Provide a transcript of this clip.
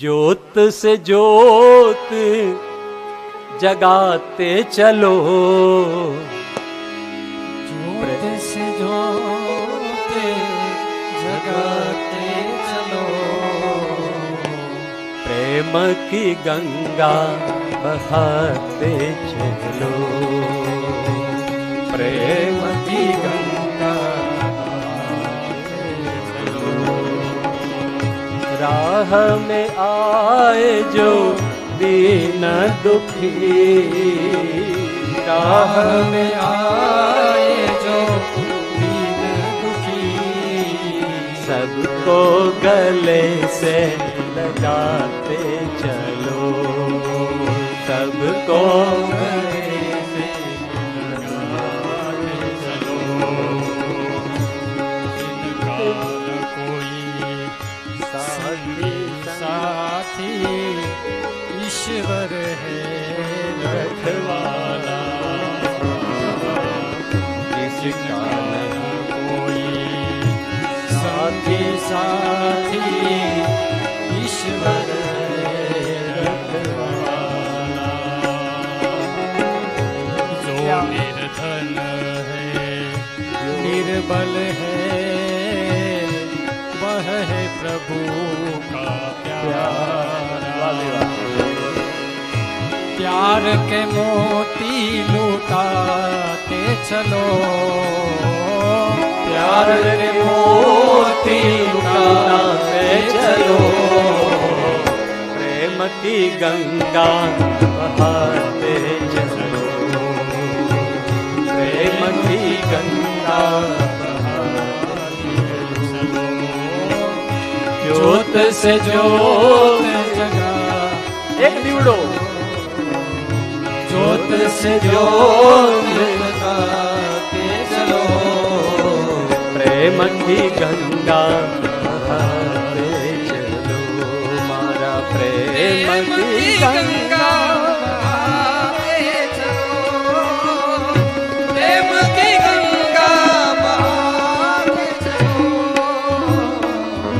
ज्योत से ज्योत जगाते चलो ज्योत से ज्योत जगाते चलो प्रेम की गंगा बहाते चलो प्रेम की राह में आए जो दीन दुखी। राह में आए जो दीन दुखी। सबको गले से लगाते चलो। सबको गले साथी ईश्वर है रखवाला। जिसका न कोई साथी साथी ईश्वर है रखवाला। जो निर्धन है निर्बल है है प्रभु का प्यार। प्यार के मोती लुटाते चलो। प्यार के मोती लुटाते चलो। प्रेम की गंगा बहाते चलो। से जो जगा। एक निवड़ो। ज्योत से जो चलो प्रेम की गंगा। चलो मारा। प्रेम की गंगा।